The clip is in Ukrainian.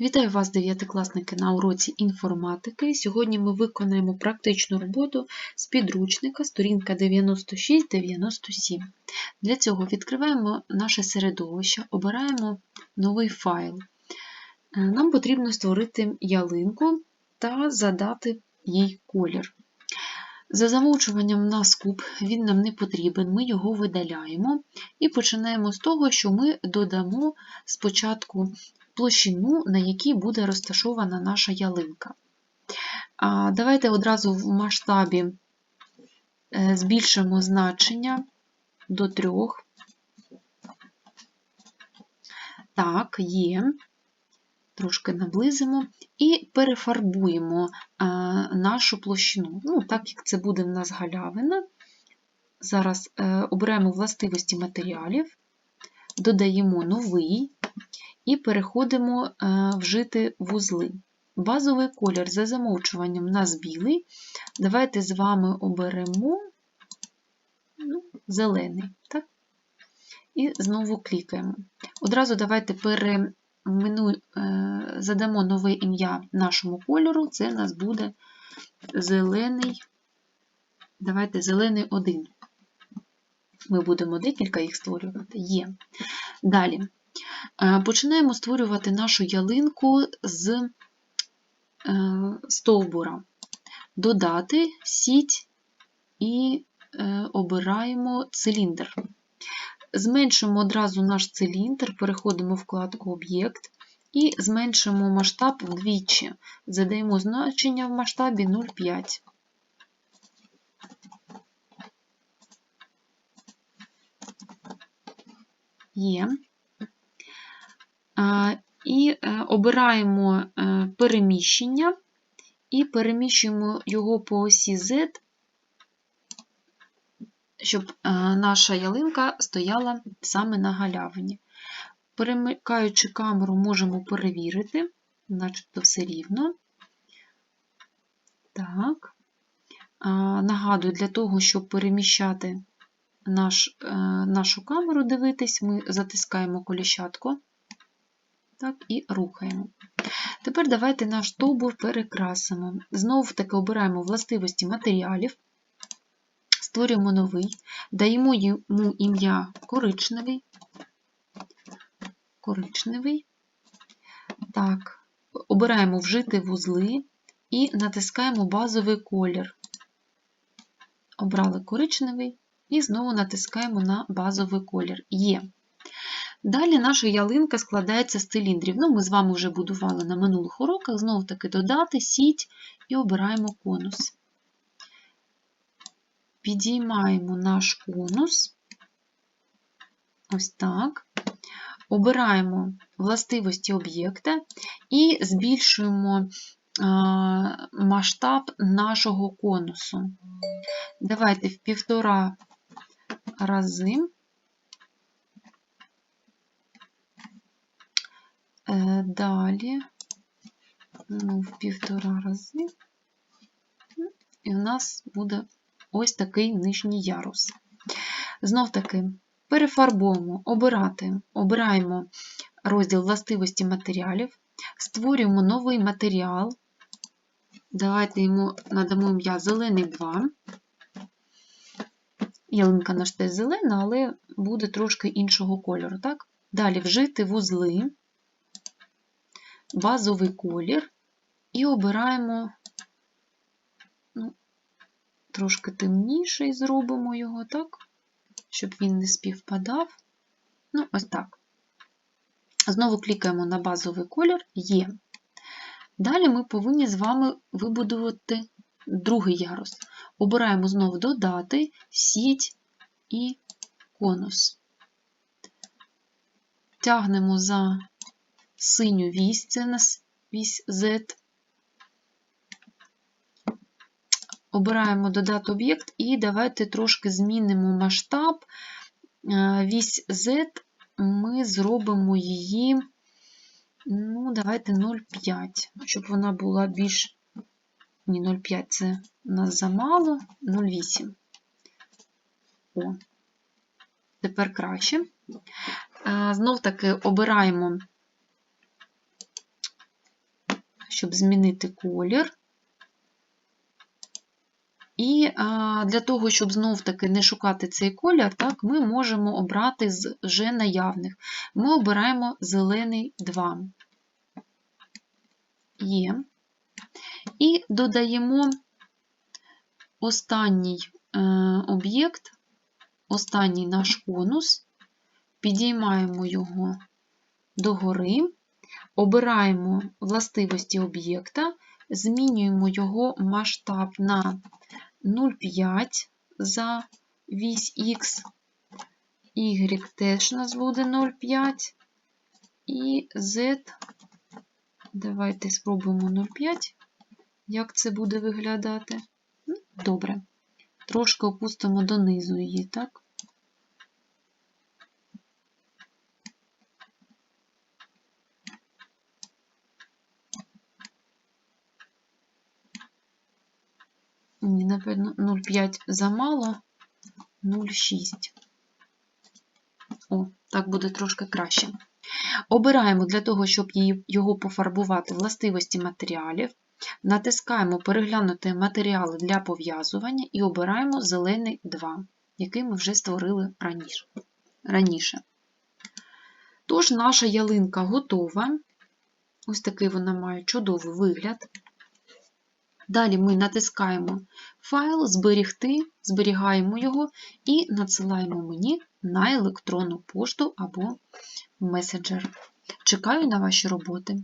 Вітаю вас, дев'ятикласники, на уроці інформатики. Сьогодні ми виконаємо практичну роботу з підручника, сторінка 96-97. Для цього відкриваємо наше середовище, обираємо новий файл. Е, Нам потрібно створити ялинку та задати їй колір. За замовчуванням на скуп він нам не потрібен, ми його видаляємо і починаємо з того, що ми додамо спочатку площину, на якій буде розташована наша ялинка. Давайте одразу в масштабі е, збільшимо значення до 3. Так, є. Трошки наблизимо і перефарбуємо нашу площину. Ну, Так як це буде в нас галявина. Зараз е, обираємо властивості матеріалів, додаємо новий і переходимо е, вжити вузли. Базовий колір за замовчуванням у нас білий. Давайте з вами оберемо ну, зелений. Так? І знову клікаємо. Одразу давайте перемину, е, задамо нове ім'я нашому кольору. Це у нас буде зелений. Давайте зелений 1. Ми будемо декілька їх створювати. Є. Далі. Е, Починаємо створювати нашу ялинку з е, стовбура. Додати сіть і е, обираємо циліндр. Зменшимо одразу наш циліндр, переходимо в вкладку Об'єкт і зменшимо масштаб вдвічі. Задаємо значення в масштабі 0,5. Є. І е, обираємо е, переміщення і переміщуємо його по осі Z, щоб е, наша ялинка стояла саме на галявині. Перемикаючи камеру, можемо перевірити, начебто все рівно. Так. Нагадую, для того, щоб переміщати наш, нашу камеру, дивитись, ми затискаємо коліщатку так, і рухаємо. Тепер давайте наш стовбур перекрасимо. Знову таки обираємо властивості матеріалів, створюємо новий, даємо йому ім'я коричневий. Коричневий. Так, обираємо вжити вузли і натискаємо базовий колір. Обрали коричневий і знову натискаємо на базовий колір. Є. Далі наша ялинка складається з циліндрів. Ну, Ми з вами вже будували на минулих уроках, знову таки додати, сіть і обираємо конус. Підіймаємо наш конус. Ось так. Обираємо властивості об'єкта і збільшуємо масштаб нашого конусу. Давайте в півтора рази. Далі, ну, в півтора рази, і в нас буде ось такий нижній ярус. Знов таки, перефарбуємо, обирати, обираємо розділ властивості матеріалів, створюємо новий матеріал. Давайте йому надамо ім'я зелений 2. Ялинка наш теж зелена, але буде трошки іншого кольору. так? Далі вжити вузли базовий колір і обираємо ну, трошки темніший, зробимо його, так, щоб він не співпадав. Ну, ось так. Знову клікаємо на базовий колір Є. Далі ми повинні з вами вибудувати другий ярус. Обираємо знову додати, сіть і конус. Тягнемо за синю вісь, це у нас вісь Z. Обираємо додати об'єкт і давайте трошки змінимо масштаб. Е, вісь Z ми зробимо її, ну, давайте 0,5, щоб вона була більш. Ні, 0,5 це у нас замало, 0,8. О, тепер краще. Е, Знов таки обираємо щоб змінити колір. І для того, щоб знов-таки не шукати цей колір, так, ми можемо обрати з вже наявних. Ми обираємо зелений 2. Є. І додаємо останній е, об'єкт, останній наш конус, підіймаємо його догори, обираємо властивості об'єкта, змінюємо його масштаб на 0,5 за вісь Х, Y теж нас буде 0,5 і Z, давайте спробуємо 0,5, як це буде виглядати. Ну, Добре. Трошки опустимо донизу її, так? Ні, напевно, 0,5 замало, 0,6. О, так буде трошки краще. Обираємо для того, щоб його пофарбувати властивості матеріалів. Натискаємо переглянути матеріали для пов'язування і обираємо зелений 2, який ми вже створили раніше. Тож, наша ялинка готова. Ось такий вона має чудовий вигляд. Далі ми натискаємо файл, зберігти, зберігаємо його і надсилаємо мені на електронну пошту або месенджер. Чекаю на ваші роботи.